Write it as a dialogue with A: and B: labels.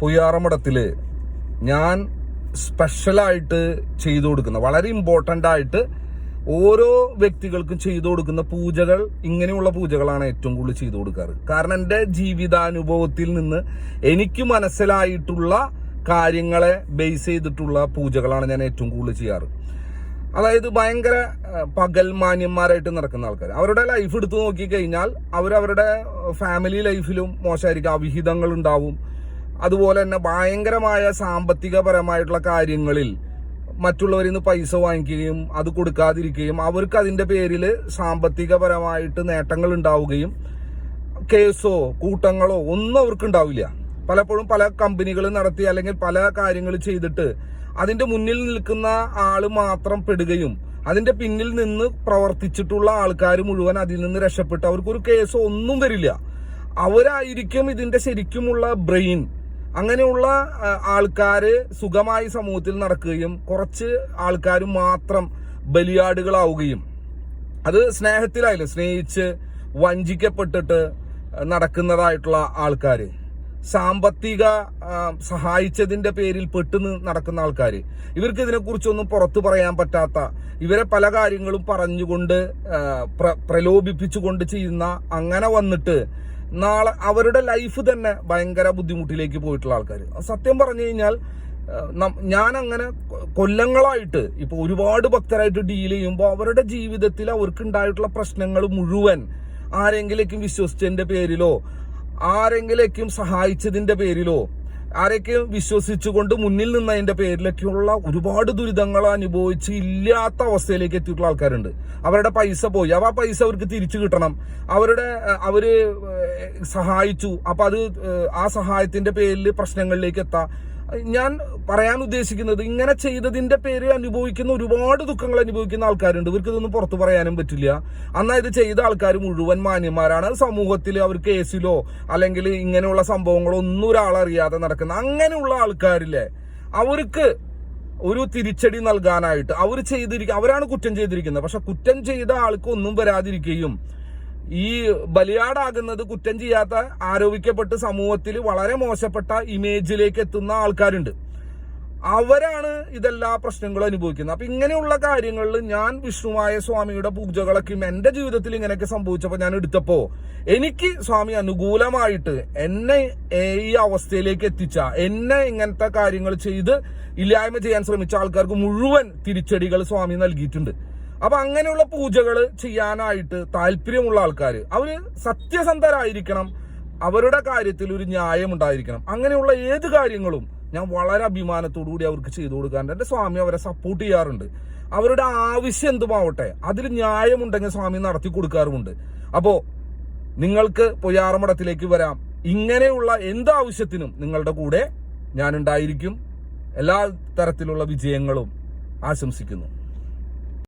A: പൊയ്യാറമഠത്തിൽ ഞാൻ സ്പെഷ്യലായിട്ട് ചെയ്തു കൊടുക്കുന്ന വളരെ ഇമ്പോർട്ടന്റ് ആയിട്ട് ഓരോ വ്യക്തികൾക്കും ചെയ്തു കൊടുക്കുന്ന പൂജകൾ ഇങ്ങനെയുള്ള പൂജകളാണ് ഏറ്റവും കൂടുതൽ ചെയ്തു കൊടുക്കാറ്. കാരണം എന്റെ ജീവിതാനുഭവത്തിൽ നിന്ന് എനിക്ക് മനസ്സിലായിട്ടുള്ള കാര്യങ്ങളെ ബേസ് ചെയ്തിട്ടുള്ള പൂജകളാണ് ഞാൻ ഏറ്റവും കൂടുതൽ ചെയ്യാറ്. അതായത് ഭയങ്കര പകൽ മാന്യന്മാരായിട്ട് നടക്കുന്ന ആൾക്കാർ അവരുടെ ലൈഫ് എടുത്തു നോക്കിക്കഴിഞ്ഞാൽ അവരവരുടെ ഫാമിലി ലൈഫിലും മോശമായിരിക്കും അവിഹിതങ്ങൾ ഉണ്ടാവും. അതുപോലെ തന്നെ ഭയങ്കരമായ സാമ്പത്തികപരമായിട്ടുള്ള കാര്യങ്ങളിൽ മറ്റുള്ളവരിൽ നിന്ന് പൈസ വാങ്ങിക്കുകയും അത് കൊടുക്കാതിരിക്കുകയും അവർക്ക് അതിന്റെ പേരിൽ സാമ്പത്തികപരമായിട്ട് നേട്ടങ്ങൾ ഉണ്ടാവുകയും കേസോ കൂട്ടങ്ങളോ ഒന്നും അവർക്ക് ഉണ്ടാവില്ല. പലപ്പോഴും പല കമ്പനികൾ നടത്തി അല്ലെങ്കിൽ പല കാര്യങ്ങൾ ചെയ്തിട്ട് അതിന്റെ മുന്നിൽ നിൽക്കുന്ന ആൾ മാത്രം പെടുകയും അതിന്റെ പിന്നിൽ നിന്ന് പ്രവർത്തിച്ചിട്ടുള്ള ആൾക്കാർ മുഴുവൻ അതിൽ നിന്ന് രക്ഷപ്പെട്ട് അവർക്കൊരു കേസോ ഒന്നും വരില്ല. അവരായിരിക്കും ഇതിന്റെ ശരിക്കുമുള്ള ബ്രെയിൻ. അങ്ങനെയുള്ള ആൾക്കാർ സുഖമായി സമൂഹത്തിൽ നടക്കുകയും കുറച്ച് ആൾക്കാർ മാത്രം ബലിയാടുകളാവുകയും അത് സ്നേഹത്തിലായില്ല? സ്നേഹിച്ച് വഞ്ചിക്കപ്പെട്ടിട്ട് നടക്കുന്നതായിട്ടുള്ള ആൾക്കാർ സാമ്പത്തിക സഹായിച്ചതിന്റെ പേരിൽ പെട്ടു നടക്കുന്ന ആൾക്കാർ ഇവർക്ക് ഇതിനെക്കുറിച്ചൊന്നും പുറത്തു പറയാൻ പറ്റാത്ത ഇവരെ പല കാര്യങ്ങളും പറഞ്ഞുകൊണ്ട് പ്രലോഭിപ്പിച്ചുകൊണ്ട് ചെയ്യുന്ന അങ്ങനെ വന്നിട്ട് നാളെ അവരുടെ ലൈഫ് തന്നെ ഭയങ്കര ബുദ്ധിമുട്ടിലേക്ക് പോയിട്ടുള്ള ആൾക്കാർ സത്യം പറഞ്ഞു കഴിഞ്ഞാൽ ഞാൻ അങ്ങനെ കൊല്ലങ്ങളായിട്ട് ഇപ്പൊ ഒരുപാട് ഭക്തരായിട്ട് ഡീൽ ചെയ്യുമ്പോൾ അവരുടെ ജീവിതത്തിൽ അവർക്ക് ഉണ്ടായിട്ടുള്ള പ്രശ്നങ്ങൾ മുഴുവൻ ആരെങ്കിലേക്കും വിശ്വസിച്ചതിന്റെ പേരിലോ ആരെങ്കിലേക്കും സഹായിച്ചതിന്റെ പേരിലോ ആരെയൊക്കെ വിശ്വസിച്ചുകൊണ്ട് മുന്നിൽ നിന്നതിന്റെ പേരിലൊക്കെയുള്ള ഒരുപാട് ദുരിതങ്ങൾ അനുഭവിച്ച് ഇല്ലാത്ത അവസ്ഥയിലേക്ക് എത്തിയിട്ടുള്ള ആൾക്കാരുണ്ട്. അവരുടെ പൈസ പോയി. അപ്പൊ ആ പൈസ അവർക്ക് തിരിച്ചു കിട്ടണം. അവരുടെ അവർ സഹായിച്ചു. അപ്പൊ അത് ആ സഹായത്തിന്റെ പേരിൽ പ്രശ്നങ്ങളിലേക്ക് എത്താം. ഞാൻ പറയാൻ ഉദ്ദേശിക്കുന്നത് ഇങ്ങനെ ചെയ്തതിന്റെ പേര് അനുഭവിക്കുന്ന ഒരുപാട് ദുഃഖങ്ങൾ അനുഭവിക്കുന്ന ആൾക്കാരുണ്ട്. ഇവർക്ക് ഇതൊന്നും പുറത്തു പറയാനും പറ്റില്ല. അന്നാ ഇത് ചെയ്ത ആൾക്കാർ മുഴുവൻ മാന്യന്മാരാണ്. സമൂഹത്തിൽ അവർ കേസിലോ അല്ലെങ്കിൽ ഇങ്ങനെയുള്ള സംഭവങ്ങളോ ഒന്നും ഒരാളറിയാതെ നടക്കുന്ന അങ്ങനെയുള്ള ആൾക്കാരില്ലേ? അവർക്ക് ഒരു തിരിച്ചടി നൽകാനായിട്ട് അവർ ചെയ്തിരിക്കുക അവരാണ് കുറ്റം ചെയ്തിരിക്കുന്നത്. പക്ഷെ കുറ്റം ചെയ്ത ആൾക്ക് ഒന്നും വരാതിരിക്കുകയും ഈ ബലിയാടാകുന്നത് കുറ്റം ചെയ്യാത്ത ആരോപിക്കപ്പെട്ട് സമൂഹത്തിൽ വളരെ മോശപ്പെട്ട ഇമേജിലേക്ക് എത്തുന്ന ആൾക്കാരുണ്ട്. അവരാണ് ഇതെല്ലാ പ്രശ്നങ്ങളും അനുഭവിക്കുന്നത്. അപ്പൊ ഇങ്ങനെയുള്ള കാര്യങ്ങളിൽ ഞാൻ വിഷ്ണുവായ സ്വാമിയുടെ പൂജകളൊക്കെ എന്റെ ജീവിതത്തിൽ ഇങ്ങനെയൊക്കെ സംഭവിച്ചപ്പോൾ ഞാൻ എടുത്തപ്പോ എനിക്ക് സ്വാമി അനുകൂലമായിട്ട് എന്നെ ഈ അവസ്ഥയിലേക്ക് എത്തിച്ച എന്നെ ഇങ്ങനത്തെ കാര്യങ്ങൾ ചെയ്ത് ഇല്ലായ്മ ചെയ്യാൻ ശ്രമിച്ച ആൾക്കാർക്ക് മുഴുവൻ തിരിച്ചടികൾ സ്വാമി നൽകിയിട്ടുണ്ട്. അപ്പൊ അങ്ങനെയുള്ള പൂജകൾ ചെയ്യാനായിട്ട് താല്പര്യമുള്ള ആൾക്കാർ അവർ സത്യസന്ധരായിരിക്കണം. അവരുടെ കാര്യത്തിൽ ഒരു ന്യായം ഉണ്ടായിരിക്കണം. അങ്ങനെയുള്ള ഏത് കാര്യങ്ങളും ഞാൻ വളരെ അഭിമാനത്തോടു കൂടി അവർക്ക് ചെയ്തു കൊടുക്കാറുണ്ട്. എന്റെ സ്വാമി അവരെ സപ്പോർട്ട് ചെയ്യാറുണ്ട്. അവരുടെ ആവശ്യം എന്തുമാവട്ടെ അതിൽ ന്യായമുണ്ടെങ്കിൽ സ്വാമി നടത്തി കൊടുക്കാറുമുണ്ട്. അപ്പോ നിങ്ങൾക്ക് പൊയ്യാറമഠത്തിലേക്ക് വരാം. ഇങ്ങനെയുള്ള എന്താവശ്യത്തിനും നിങ്ങളുടെ കൂടെ ഞാൻ ഉണ്ടായിരിക്കും എല്ലാ തരത്തിലുള്ള വിജയങ്ങളും ആശംസിക്കുന്നു.